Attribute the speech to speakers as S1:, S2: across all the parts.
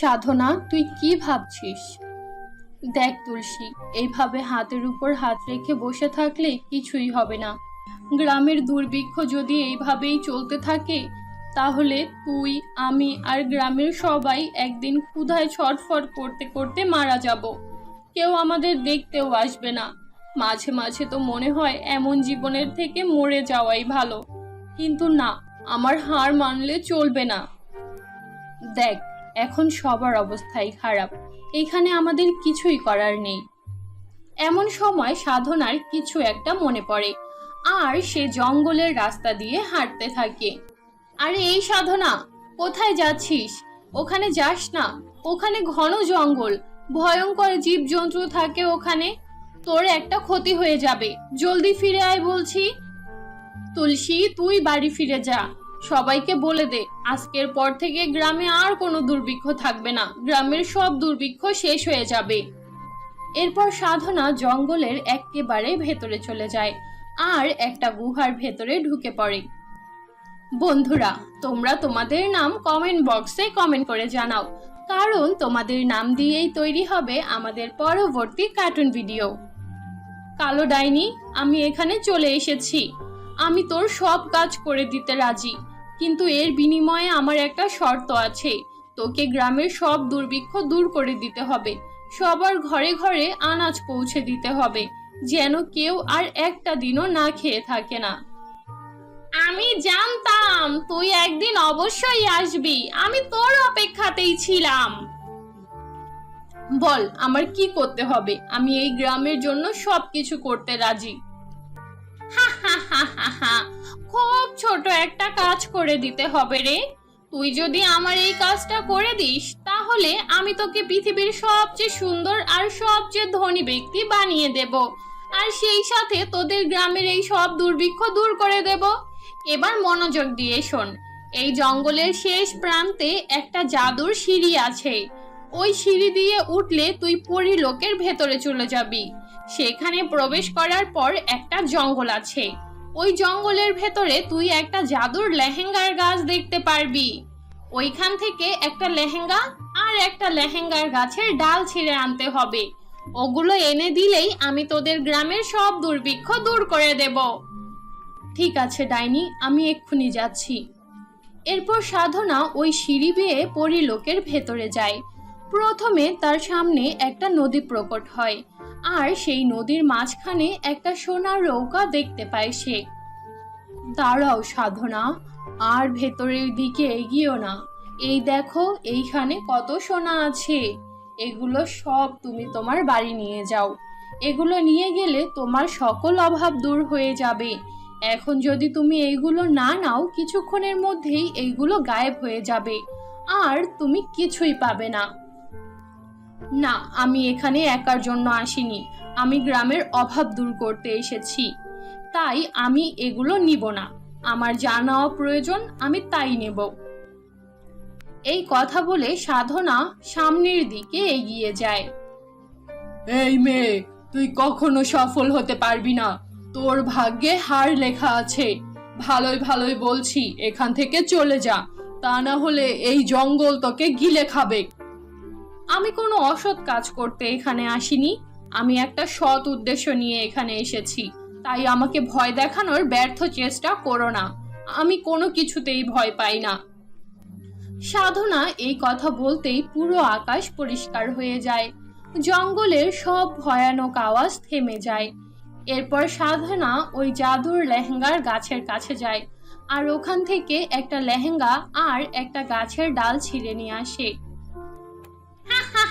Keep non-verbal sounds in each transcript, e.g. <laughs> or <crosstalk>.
S1: সাধনা, তুই কি ভাবছিস? দেখ তুলসী এইভাবে হাতের উপর হাত রেখে বসে থাকলে কিছুই হবে না। গ্রামের দুর্ভিক্ষ যদি এইভাবেই চলতে থাকে, তাহলে তুই, আমি আর গ্রামের সবাই একদিন ক্ষুধায় ছটফট করতে করতে মারা যাব। কেউ আমাদের দেখতেও আসবে না। মাঝে মাঝে তো মনে হয় এমন জীবনের থেকে মরে যাওয়াই ভালো। কিন্তু না, আমার হার মানলে চলবে না। দেখ এখন সবার অবস্থাই খারাপ। এখানে আমাদের কিছুই করার নেই। এমন সময় সাধনার কিছু একটা মনে পড়ে। আর সে জঙ্গলের রাস্তা দিয়ে হাঁটতে থাকে। আরে, এই সাধনা, কোথায় যাচ্ছিস? ওখানে যাস না। ওখানে ঘন জঙ্গল। ভয়ঙ্কর জীবজন্তু থাকে ওখানে। তোর একটা ক্ষতি হয়ে যাবে। জলদি ফিরে আয় বলছি। তুলসী, তুই বাড়ি ফিরে যা। সবাইকে বলে দে, আজকের পর থেকে গ্রামে আর কোনো দুর্ভিক্ষ থাকবে না। গ্রামের সব দুর্ভিক্ষ শেষ হয়ে যাবে। এরপর সাধনা জঙ্গলের একেবারে ভেতরে চলে যায় আর একটা গুহার ভেতরে ঢুকে পড়ে। বন্ধুরা, তোমরা তোমাদের নাম কমেন্ট বক্সে কমেন্ট করে জানাও। কারণ তোমাদের নাম দিয়েই তৈরি হবে আমাদের পরবর্তী কার্টুন ভিডিও কালো ডাইনি, আমি এখানে চলে এসেছি। আমি তোর সব কাজ করে দিতে রাজি। কিন্তু এর বিনিময়ে আমার একটা শর্ত আছে। তোকে গ্রামের সব দুর্ভিক্ষ দূর করে দিতে হবে। সবার ঘরে ঘরে আনাজ পৌঁছে দিতে হবে, যেন কেউ আর একটা দিনও না খেয়ে থাকে না। আমি জানতাম তুই একদিন অবশ্যই আসবি। আমি তোর অপেক্ষাতেই ছিলাম। বল, আমার কি করতে হবে? আমি এই গ্রামের জন্য সবকিছু করতে রাজি। <laughs> খুব ছোট একটা কাজ করে দিতে হবে রে। তুই যদি আমার এই কাজটা করে দিস, তাহলে আমি তোকে পৃথিবীর সবচেয়ে সুন্দর আর সবচেয়ে ধনী ব্যক্তি বানিয়ে দেব। আর সেই সাথে তোদের গ্রামের এই সব দুর্ভিক্ষ দূর করে দেব। এবার মনোযোগ দিয়ে শোন, এই জঙ্গলের শেষ প্রান্তে একটা জাদুর সিঁড়ি আছে। ওই সিঁড়ি দিয়ে উঠলে তুই পরিলোকের ভেতরে চলে যাবি। সেখানে প্রবেশ করার পর একটা জঙ্গল আছে। ওই জঙ্গলের ভেতরে তুই একটা জাদুর লেহেঙ্গার গাছ দেখতে পারবি। ওইখান থেকে একটা লেহেঙ্গা আর একটা লেহেঙ্গার গাছের ডাল ছিঁড়ে আনতে হবে। ওগুলো এনে দিলেই আমি তোদের গ্রামের সব দুর্ভিক্ষ দূর করে দেব। ঠিক আছে, ডাইনি, আমি এক্ষুনি যাচ্ছি। এরপর সাধনা ওই সিঁড়ি বেয়ে পরিলোকের ভেতরে যায়। প্রথমে তার সামনে একটা নদী প্রকট হয়। আর সেই নদীর মাঝখানে একটা সোনার নৌকা দেখতে পায় সে। দাঁড়াও, সাধনা, আর ভেতরের দিকে এগিয়েও না। এই দেখো, এইখানে কত সোনা আছে। এগুলো সব তুমি তোমার বাড়ি নিয়ে যাও। এগুলো নিয়ে গেলে তোমার সকল অভাব দূর হয়ে যাবে। এখন যদি তুমি এইগুলো না নাও, কিছুক্ষণের মধ্যেই এইগুলো গায়েব হয়ে যাবে। আর তুমি কিছুই পাবে না। না, আমি এখানে একার জন্য আসিনি। আমি গ্রামের অভাব দূর করতে এসেছি। তাই আমি এগুলো নিব না। আমার যা নেওয়া প্রয়োজন, আমি তাই নেব। এই কথা বলে সাধনা সামনের দিকে এগিয়ে যায়। এই মেয়ে, তুই কখনো সফল হতে পারবি না। তোর ভাগ্যে হার লেখা আছে। ভালোই ভালোই বলছি, এখান থেকে চলে যা। তা না হলে এই জঙ্গল তোকে গিলে খাবে। আমি কোনো অসৎ কাজ করতে এখানে আসিনি। আমি একটা সৎ উদ্দেশ্য নিয়ে এখানে এসেছি। তাই আমাকে ভয় দেখানোর ব্যর্থ চেষ্টা করো না। আমি কোনো কিছুতেই ভয় পাই না। সাধনা এই কথা বলতেই পুরো আকাশ পরিষ্কার হয়ে যায়। জঙ্গলের সব ভয়ানক আওয়াজ থেমে যায়। এরপর সাধনা ওই জাদুর লেহেঙ্গার গাছের কাছে যায়। আর ওখান থেকে একটা লেহেঙ্গা আর একটা গাছের ডাল ছিঁড়ে নিয়ে আসে।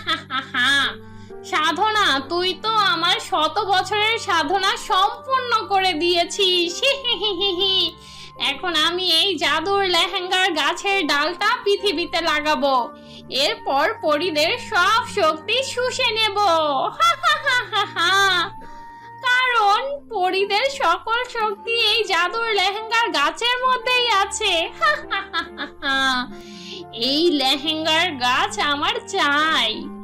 S1: <laughs> সাধনা, তুই তো আমার শত বছরের সাধনা সম্পূর্ণ করে দিয়েছিস। <laughs> এখন আমি এই জাদুর লেহেঙ্গার গাছের ডালটা পৃথিবীতে লাগাবো। এরপর পরিদের সব শক্তি শুষে নেব। <laughs> কারণ পরিদের সকল শক্তি এই জাদুর লেহেঙ্গার গাছের মধ্যেই আছে। এই লেহেঙ্গার গাছ আমার চাই।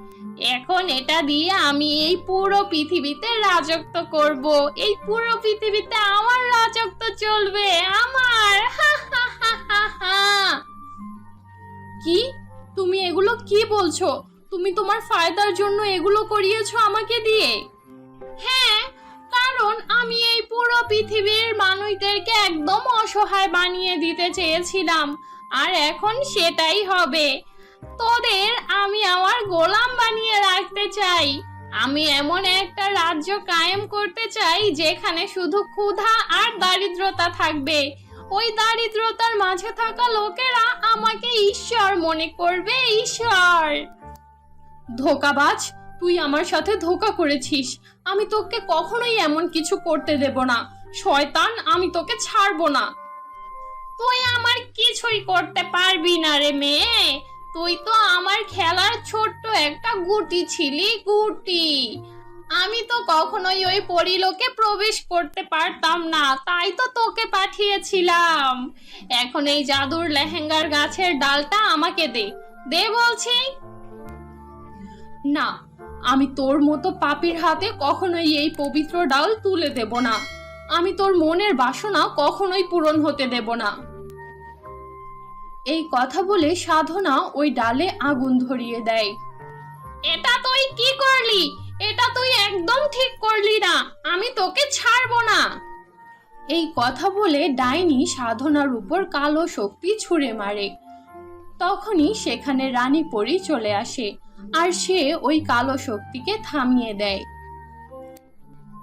S1: এখন এটা দিয়ে আমি এই পুরো পৃথিবীতে রাজত্ব করব। এই পুরো পৃথিবীতে আমার রাজত্ব চলবে, আমার। কি? তুমি এগুলো কি বলছো? তুমি তোমার ফায়দার জন্য এগুলো করিয়েছো আমাকে দিয়ে? হ্যাঁ কারণ আমি এই পুরো পৃথিবীর মানুষদেরকে একদম অসহায় বানিয়ে দিতে চেয়েছিলাম। আর এখন সেটাই হবে। তোদের আমি আমার গোলাম বানিয়ে রাখতে চাই। আমি এমন একটা রাজ্য কায়েম করতে চাই যেখানে শুধু ক্ষুধা আর দারিদ্রতা থাকবে। ওই দারিদ্রতার মাঝে থাকা লোকেরা আমাকে ঈশ্বর মনে করবে, ঈশ্বর। ধোকাবাজ, তুই আমার সাথে ধোকা করেছিস। আমি তোকে কখনোই এমন কিছু করতে দেব না। শয়তান, আমি তোকে ছাড়বো না। তুই আমার কিছুই করতে পারবি না রে মেয়ে। তুই তো আমার খেলার ছোট্ট একটা গুটি ছিলি, গুটি। আমি তো কখনোই ওই পরিলোকে প্রবেশ করতে পারতাম না, তাই তো তোকে পাঠিয়েছিলাম। এখন এই জাদুর লেহেঙ্গার গাছের ডালটা আমাকে দে। দে বলছি। না, আমি তোর মতো পাপির হাতে কখনোই এই পবিত্র ডাল তুলে দেব না। আমি তোর মনের বাসনা কখনোই পূরণ হতে দেব না। এই কথা বলে সাধনা ওই ডালে আগুন ধরিয়ে দেয়। এটা তুই কি করলি? এটা তুই একদম ঠিক করলি না। আমি তোকে ছাড়বো না। এই কথা বলে ডাইনি সাধনার উপর কালো শক্তি ছুঁড়ে মারে। তখনই সেখানে রানী পরি চলে আসে আর সে ওই কালো শক্তিকে থামিয়ে দেয়।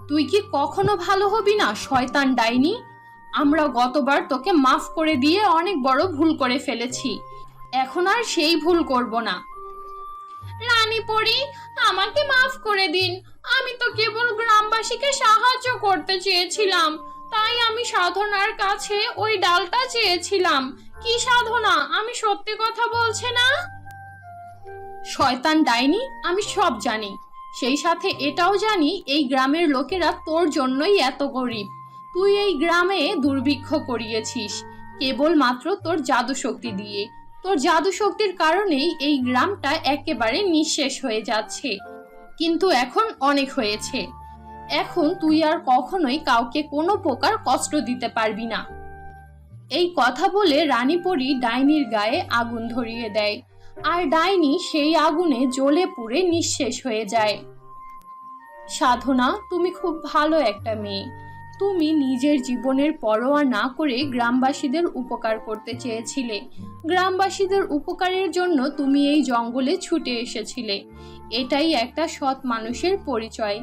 S1: তুই কি কখনো ভালো হবি না, শয়তান ডাইনি? আমরা গতবার তোকে মাফ করে দিয়ে অনেক বড় ভুল করে ফেলেছি। এখন আর সেই ভুল করব না। রানী পরি, আমাকে মাফ করে দিন। আমি তো কেবল গ্রামবাসীকে সাহায্য করতে চেয়েছিলাম। তাই আমি সাধনার কাছে ওই ডালটা চেয়েছিলাম। কি সাধনা? আমি সত্যি কথা বলছে না? শয়তান ডাইনি, আমি সব জানি। সেই সাথে এটাও জানি, এই গ্রামের লোকেরা তোর জন্যই এত গরিব। তুই এই গ্রামে দুর্ভিক্ষ করিয়েছিস। কেবলমাত্র তোর জাদু শক্তি দিয়ে। তোর জাদু শক্তির কারণেই এই গ্রামটা একেবারে নিঃশেষ হয়ে যাচ্ছে। কিন্তু এখন অনেক হয়েছে। এখন তুই আর কখনোই কাউকে কোনো প্রকার কষ্ট দিতে পারবি না। এই কথা বলে রানীপরি ডাইনির গায়ে আগুন ধরিয়ে দেয়। আর ডাইনি সেই আগুনে জ্বলে পুড়ে নিঃশেষ হয়ে যায়। সাধনা, তুমি খুব ভালো একটা মেয়ে। তুমি নিজের জীবনের পরোয়া না করে গ্রামবাসীদের উপকার করতে চেয়েছিলে। গ্রামবাসীদের উপকারের জন্য তুমি এই জঙ্গলে ছুটে এসেছিলে। এটাই একটা সৎ মানুষের পরিচয়।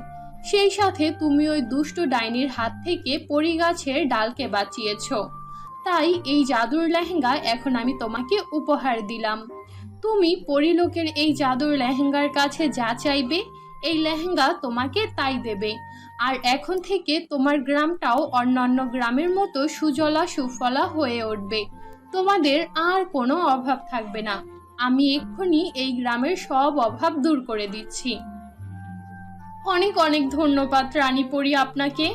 S1: সেই সাথে তুমি ওই দুষ্ট ডাইনির হাত থেকে পরিগাছের ডালকে বাঁচিয়েছ। তাই এই জাদুর লেহেঙ্গা এখন আমি তোমাকে উপহার দিলাম। তুমি পরিলোকের এই জাদুর লেহেঙ্গার কাছে যা চাইবে, এই লেহেঙ্গা তোমাকে তাই দেবে। আর এখন থেকে তোমার গ্রামটাও অন্যান্য গ্রামের মতো সুজলা সুফলা হয়ে উঠবে। তোমাদের আর কোনো অভাব থাকবে না। আমি এক্ষুনি এই গ্রামের সব অভাব দূর করে দিচ্ছি। অনেক অনেক ধন্যবাদ রানীপরি আপনাকে।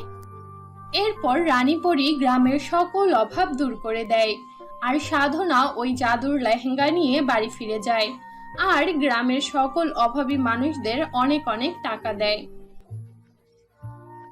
S1: এরপর রানীপরি গ্রামের সকল অভাব দূর করে দেয় আর সাধনা ওই জাদুর লেহেঙ্গা নিয়ে বাড়ি ফিরে যায়। আর গ্রামের সকল অভাবী মানুষদের অনেক অনেক টাকা দেয়।